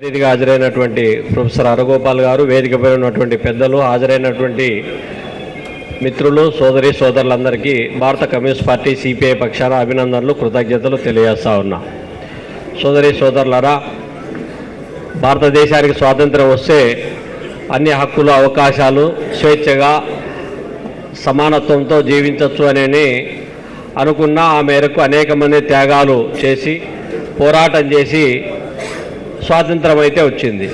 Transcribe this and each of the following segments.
అతిథిగా హాజరైనటువంటి ప్రొఫెసర్ అరగోపాల్ గారు వేదికపై ఉన్నటువంటి పెద్దలు హాజరైనటువంటి మిత్రులు సోదరి సోదరులందరికీ భారత కమ్యూనిస్ట్ పార్టీ సిపిఐ పక్షాన అభినందనలు కృతజ్ఞతలు తెలియజేస్తా ఉన్నా. సోదరి సోదరులరా భారతదేశానికి స్వాతంత్రం వస్తే అన్ని హక్కులు అవకాశాలు స్వేచ్ఛగా సమానత్వంతో జీవించవచ్చు అని అనుకున్న ఆ మేరకు అనేక మంది త్యాగాలు చేసి పోరాటం చేసి స్వాతంత్రం అయితే వచ్చింది.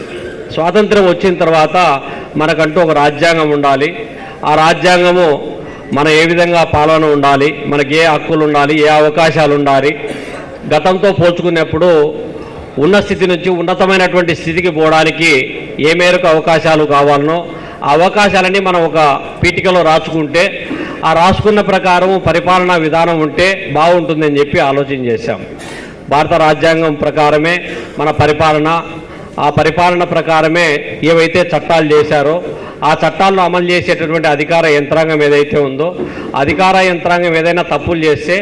స్వాతంత్రం వచ్చిన తర్వాత మనకంటూ ఒక రాజ్యాంగం ఉండాలి. ఆ రాజ్యాంగము మన ఏ విధంగా పాలన ఉండాలి మనకి ఏ హక్కులు ఉండాలి ఏ అవకాశాలు ఉండాలి. గతంతో పోల్చుకున్నప్పుడు ఉన్న స్థితి నుంచి ఉన్నతమైనటువంటి స్థితికి పోవడానికి ఏ మేరకు అవకాశాలు కావాలనో ఆ అవకాశాలన్నీ మనం ఒక పీఠికలో రాసుకుంటే ఆ రాసుకున్న ప్రకారం పరిపాలనా విధానం ఉంటే బాగుంటుందని చెప్పి ఆలోచన చేశాం. భారత రాజ్యాంగం ప్రకారమే మన పరిపాలన ఆ పరిపాలన ప్రకారమే ఏవైతే చట్టాలు చేశారో ఆ చట్టాలను అమలు చేసేటటువంటి అధికార యంత్రాంగం ఏదైతే ఉందో అధికార యంత్రాంగం ఏదైనా తప్పులు చేస్తే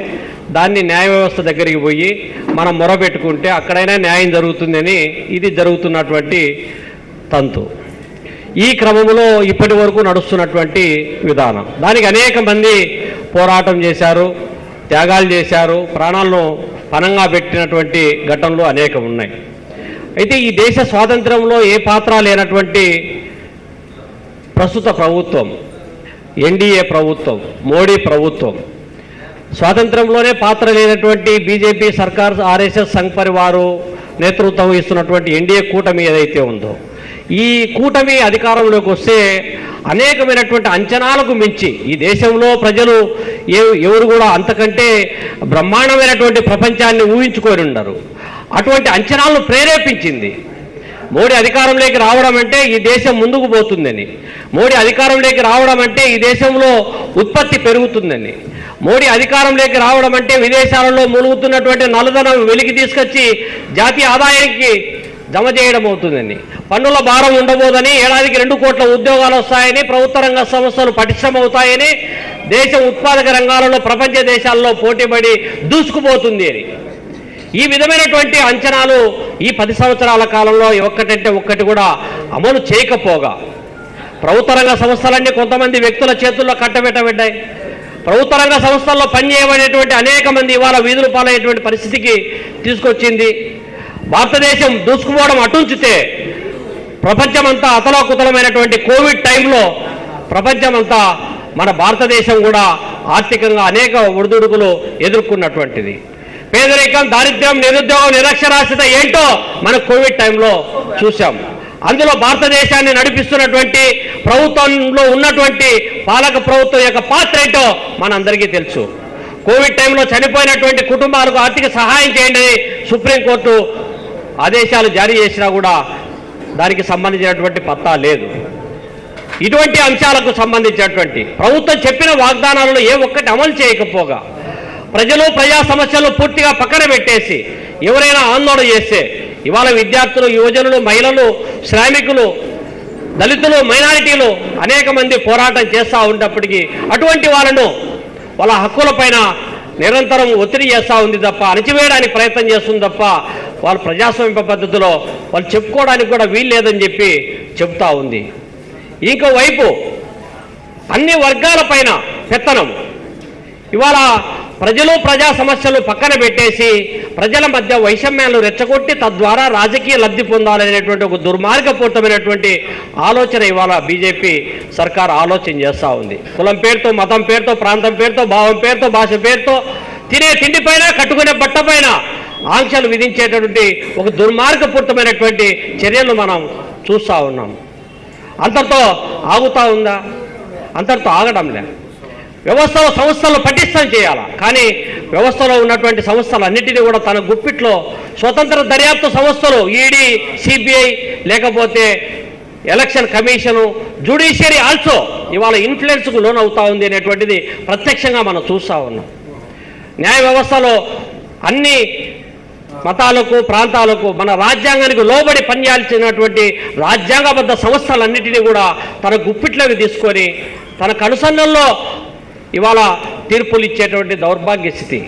దాన్ని న్యాయ వ్యవస్థ దగ్గరికి పోయి మనం మొరబెట్టుకుంటే అక్కడైనా న్యాయం జరుగుతుందని ఇది జరుగుతున్నటువంటి తంతు. ఈ క్రమంలో ఇప్పటి వరకు నడుస్తున్నటువంటి విధానం. దానికి అనేక మంది పోరాటం చేశారు త్యాగాలు చేశారు ప్రాణాలను పనంగా పెట్టినటువంటి ఘటనలు అనేకం ఉన్నాయి. అయితే ఈ దేశ స్వాతంత్రంలో ఏ పాత్ర లేనటువంటి ప్రస్తుత ప్రభుత్వం ఎన్డీఏ ప్రభుత్వం మోడీ ప్రభుత్వం స్వాతంత్రంలోనే పాత్ర లేనటువంటి బీజేపీ సర్కార్ ఆర్ఎస్ఎస్ సంఘ్ పరివారు నేతృత్వం వహిస్తున్నటువంటి ఎన్డీఏ కూటమి ఏదైతే ఉందో ఈ కూటమి అధికారంలోకి వస్తే అనేకమైనటువంటి అంచనాలకు మించి ఈ దేశంలో ప్రజలు ఏ ఎవరు కూడా అంతకంటే బ్రహ్మాండమైనటువంటి ప్రపంచాన్ని ఊహించుకొని ఉండరు. అటువంటి అంచనాలను ప్రేరేపించింది. మోడీ అధికారంలోకి రావడం అంటే ఈ దేశం ముందుకు పోతుందని. మోడీ అధికారంలోకి రావడం అంటే ఈ దేశంలో ఉత్పత్తి పెరుగుతుందని. మోడీ అధికారంలోకి రావడం అంటే విదేశాలలో మునుగుతున్నటువంటి నల్లదనం వెలికి తీసుకొచ్చి జాతీయ ఆదాయానికి జమ చేయడం అవుతుందని పన్నుల భారం ఉండబోదని ఏడాదికి రెండు కోట్ల ఉద్యోగాలు వస్తాయని ప్రభుత్వ రంగ సంస్థలు పటిష్టమవుతాయని దేశం ఉత్పాదక రంగాలలో ప్రపంచ దేశాల్లో పోటీపడి దూసుకుపోతుంది అని. ఈ విధమైనటువంటి అంచనాలు ఈ పది సంవత్సరాల కాలంలో ఒక్కటంటే ఒక్కటి కూడా అమలు చేయకపోగా ప్రభుత్వ రంగ సంస్థలన్నీ కొంతమంది వ్యక్తుల చేతుల్లో కట్టబెట్టబడ్డాయి. ప్రభుత్వ రంగ సంస్థల్లో పనిచేయబడేటువంటి అనేక మంది ఇవాళ వీధులు పాలయ్యేటువంటి పరిస్థితికి తీసుకొచ్చింది. భారతదేశం దూసుకుపోవడం అటుంచితే ప్రపంచమంతా అతలాకుతలమైనటువంటి కోవిడ్ టైంలో ప్రపంచమంతా మన భారతదేశం కూడా ఆర్థికంగా అనేక ఒడిదుడుకులు ఎదుర్కొన్నటువంటిది. పేదరికం దారిద్ర్యం నిరుద్యోగం నిరక్షరాస్యత ఏంటో మన కోవిడ్ టైంలో చూసాం అందులో భారతదేశాన్ని నడిపిస్తున్నటువంటి ప్రభుత్వంలో ఉన్నటువంటి పాలక ప్రభుత్వం యొక్క పాత్ర ఏంటో మనందరికీ తెలుసు. కోవిడ్ టైంలో చనిపోయినటువంటి కుటుంబాలకు ఆర్థిక సహాయం చేయండి సుప్రీంకోర్టు ఆదేశాలు జారీ చేసినా కూడా దానికి సంబంధించినటువంటి పత్తా లేదు. ఇటువంటి అంశాలకు సంబంధించినటువంటి ప్రభుత్వం చెప్పిన వాగ్దానాలను ఏ ఒక్కటి అమలు చేయకపోగా ప్రజలు ప్రజా సమస్యలు పూర్తిగా పక్కన పెట్టేసి ఎవరైనా ఆందోళన చేస్తే ఇవాళ విద్యార్థులు యువజనులు మహిళలు శ్రామికులు దళితులు మైనారిటీలు అనేక మంది పోరాటం చేస్తూ ఉన్నప్పటికీ అటువంటి వాళ్ళను వాళ్ళ హక్కులపైన నిరంతరం ఒత్తిడి చేస్తూ ఉంది తప్ప అణచివేయడానికి ప్రయత్నం చేస్తుంది తప్ప వాళ్ళు ప్రజాస్వామ్య పద్ధతిలో వాళ్ళు చెప్పుకోవడానికి కూడా వీలు లేదని చెప్పి చెప్తా ఉంది. ఇంకోవైపు అన్ని వర్గాల పైన పెత్తనం. ఇవాళ ప్రజలు ప్రజా సమస్యలు పక్కన పెట్టేసి ప్రజల మధ్య వైషమ్యాలు రెచ్చగొట్టి తద్వారా రాజకీయ లబ్ధి పొందాలనేటువంటి ఒక దుర్మార్గపూరితమైనటువంటి ఆలోచన ఇవాళ బీజేపీ సర్కార్ ఆలోచన చేస్తూ ఉంది. కులం పేరుతో మతం పేరుతో ప్రాంతం పేరుతో భావం పేరుతో భాష పేరుతో తినే తిండి పైన కట్టుకునే బట్ట పైన ఆంక్షలు విధించేటటువంటి ఒక దుర్మార్గపూరితమైనటువంటి చర్యలు మనం చూస్తూ ఉన్నాం. అంతటితో ఆగుతా ఉందా? అంతటితో ఆగడం లే. వ్యవస్థలో సంస్థలు పటిష్టం చేయాలా? కానీ వ్యవస్థలో ఉన్నటువంటి సంస్థలన్నిటినీ కూడా తన గుప్పిట్లో స్వతంత్ర దర్యాప్తు సంస్థలు ఈడీ సిబిఐ లేకపోతే ఎలక్షన్ కమిషను జ్యుడిషియరీ ఆల్సో ఇవాళ ఇన్ఫ్లుయెన్స్కు లోన్ అవుతా ఉంది అనేటువంటిది ప్రత్యక్షంగా మనం చూస్తూ ఉన్నాం. న్యాయ వ్యవస్థలో అన్ని మతాలకు ప్రాంతాలకు మన రాజ్యాంగానికి లోబడి పనిచేయాల్సినటువంటి రాజ్యాంగబద్ధ సంస్థలన్నిటినీ కూడా తన గుప్పిట్లోకి తీసుకొని తన కనుసన్నల్లో ఇవాళ తీర్పులు ఇచ్చేటువంటి దౌర్భాగ్య స్థితి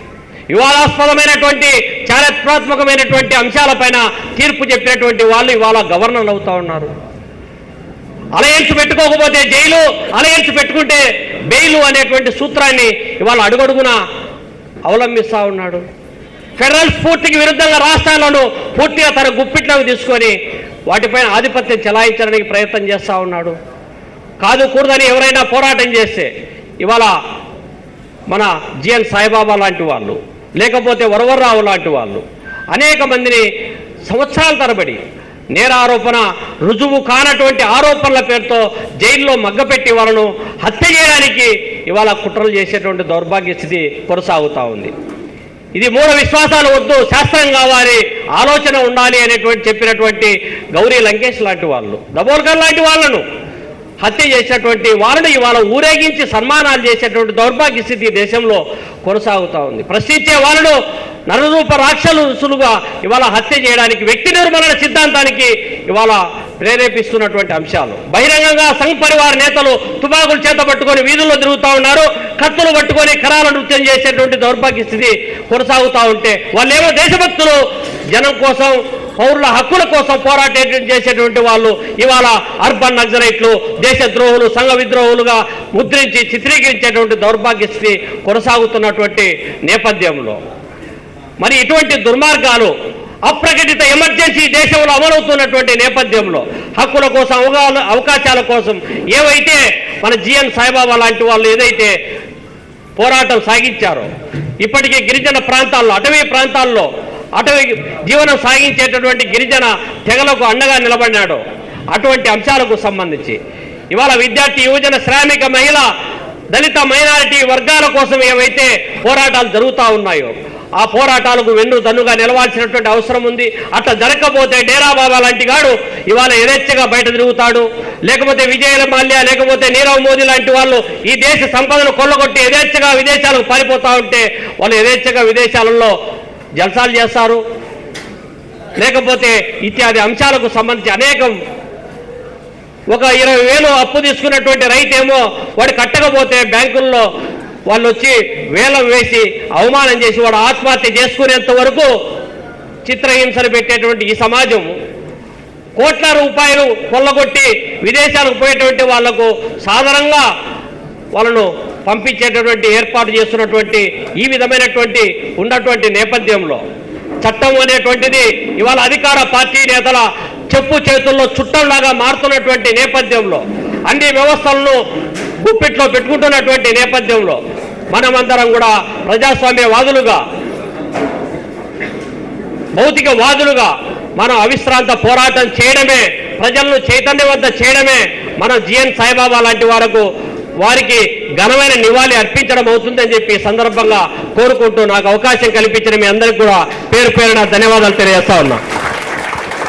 వివాదాస్పదమైనటువంటి చారిత్రాత్మకమైనటువంటి అంశాలపైన తీర్పు చెప్పినటువంటి వాళ్ళు ఇవాళ గవర్నర్లు అవుతా ఉన్నారు. అలయన్స్ పెట్టుకోకపోతే జైలు అలయన్స్ పెట్టుకుంటే బెయిలు అనేటువంటి సూత్రాన్ని ఇవాళ అడుగడుగున అవలంబిస్తూ ఉన్నాడు. ఫెడరల్ స్ఫూర్తికి విరుద్ధంగా రాష్ట్రాలను పూర్తిగా తన గుప్పిట్లోకి తీసుకొని వాటిపైన ఆధిపత్యం చెలాయించడానికి ప్రయత్నం చేస్తూ ఉన్నాడు. కాదు కూడదని ఎవరైనా పోరాటం చేస్తే ఇవాళ మన జిఎన్ సాయిబాబా లాంటి వాళ్ళు లేకపోతే వరవర్రావు లాంటి వాళ్ళు అనేక మందిని సంవత్సరాల తరబడి నేరారోపణ రుజువు కానటువంటి ఆరోపణల పేరుతో జైల్లో మగ్గపెట్టి వాళ్ళను హత్య చేయడానికి ఇవాళ కుట్రలు చేసేటువంటి దౌర్భాగ్య స్థితి కొనసాగుతూ ఉంది. ఇది మూఢ విశ్వాసాలు వద్దు శాస్త్రం కావాలి ఆలోచన ఉండాలి అనేటువంటి చెప్పినటువంటి గౌరీ లంకేష్ లాంటి వాళ్ళు దబోల్కర్ లాంటి వాళ్ళను హత్య చేసినటువంటి వాళ్ళని ఇవాళ ఊరేగించి సన్మానాలు చేసేటువంటి దౌర్భాగ్య స్థితి దేశంలో కొనసాగుతూ ఉంది. ప్రశ్నించే వాళ్ళను నరరూప రాక్షసులుగా ఇవాళ హత్య చేయడానికి వ్యక్తి నిర్మలన సిద్ధాంతానికి ఇవాళ ప్రేరేపిస్తున్నటువంటి అంశాలు. బహిరంగంగా సంఘ్ పరివార నేతలు తుపాకులు చేత పట్టుకొని వీధుల్లో తిరుగుతూ ఉన్నారు. కత్తులు పట్టుకొని కరాల నృత్యం చేసేటువంటి దౌర్భాగ్య స్థితి కొనసాగుతూ ఉంటే వాళ్ళేమో దేశభక్తులు. జనం కోసం పౌరుల హక్కుల కోసం పోరాటం చేసేటువంటి వాళ్ళు ఇవాళ అర్బన్ నక్సలైట్లు దేశద్రోహులు సంఘ విద్రోహులుగా ముద్రించి చిత్రీకరించేటువంటి దౌర్భాగ్య స్థితి కొనసాగుతున్నటువంటి నేపథ్యంలో. మరి ఇటువంటి దుర్మార్గాలు అప్రకటిత ఎమర్జెన్సీ దేశంలో అమలవుతున్నటువంటి నేపథ్యంలో హక్కుల కోసం అవగాహన అవకాశాల కోసం ఏవైతే మన జిఎన్ సాయిబాబా లాంటి వాళ్ళు ఏదైతే పోరాటం సాగించారో ఇప్పటికే గిరిజన ప్రాంతాల్లో అటవీ ప్రాంతాల్లో అటవీ జీవనం సాగించేటటువంటి గిరిజన తెగలకు అండగా నిలబడినాడు. అటువంటి అంశాలకు సంబంధించి ఇవాళ విద్యార్థి యువజన శ్రామిక మహిళ దళిత మైనారిటీ వర్గాల కోసం ఏవైతే పోరాటాలు జరుగుతూ ఉన్నాయో ఆ పోరాటాలకు వెన్ను దన్నుగా నిలవాల్సినటువంటి అవసరం ఉంది. అట్లా జరగకపోతే డేరా బాబా లాంటి గాడు ఇవాళ యథేచ్ఛగా బయట తిరుగుతాడు. లేకపోతే విజయ మాల్యా లేకపోతే నీరవ్ మోదీ లాంటి వాళ్ళు ఈ దేశ సంపదను కొల్లగొట్టి యథేచ్ఛగా విదేశాలకు పారిపోతా ఉంటే వాళ్ళు యథేచ్ఛగా విదేశాలలో జల్సాలు చేస్తారు. లేకపోతే ఇత్యాది అంశాలకు సంబంధించి అనేకం ఒక ఇరవై వేలు అప్పు తీసుకున్నటువంటి రైతేమో వాడు కట్టకపోతే బ్యాంకుల్లో వాళ్ళు వచ్చి వేలం వేసి అవమానం చేసి వాడు ఆత్మహత్య చేసుకునేంత వరకు చిత్రహింసలు పెట్టేటువంటి ఈ సమాజం కోట్ల రూపాయలు కొల్లగొట్టి విదేశాలకు పోయేటువంటి వాళ్ళకు సాధారణంగా వాళ్ళను పంపించేటటువంటి ఏర్పాటు చేస్తున్నటువంటి ఈ విధమైనటువంటి ఉన్నటువంటి నేపథ్యంలో చట్టం అనేటువంటిది ఇవాళ అధికార పార్టీ నేతల చెప్పు చేతుల్లో చుట్టంలాగా మారుతున్నటువంటి నేపథ్యంలో అన్ని వ్యవస్థలను గుప్పిట్లో పెట్టుకుంటున్నటువంటి నేపథ్యంలో మనమందరం కూడా ప్రజాస్వామ్య వాదులుగా భౌతిక వాదులుగా మనం అవిశ్రాంత పోరాటం చేయడమే ప్రజలను చైతన్యవంత చేయడమే మన జిఎన్ సాయిబాబా లాంటి వారకు వారికి ఘనమైన నివాళి అర్పించడం అవుతుందని చెప్పి సందర్భంగా కోరుకుంటూ నాకు అవకాశం కల్పించిన మీ అందరికీ కూడా పేరు పేరున ధన్యవాదాలు తెలియజేస్తా ఉన్నా.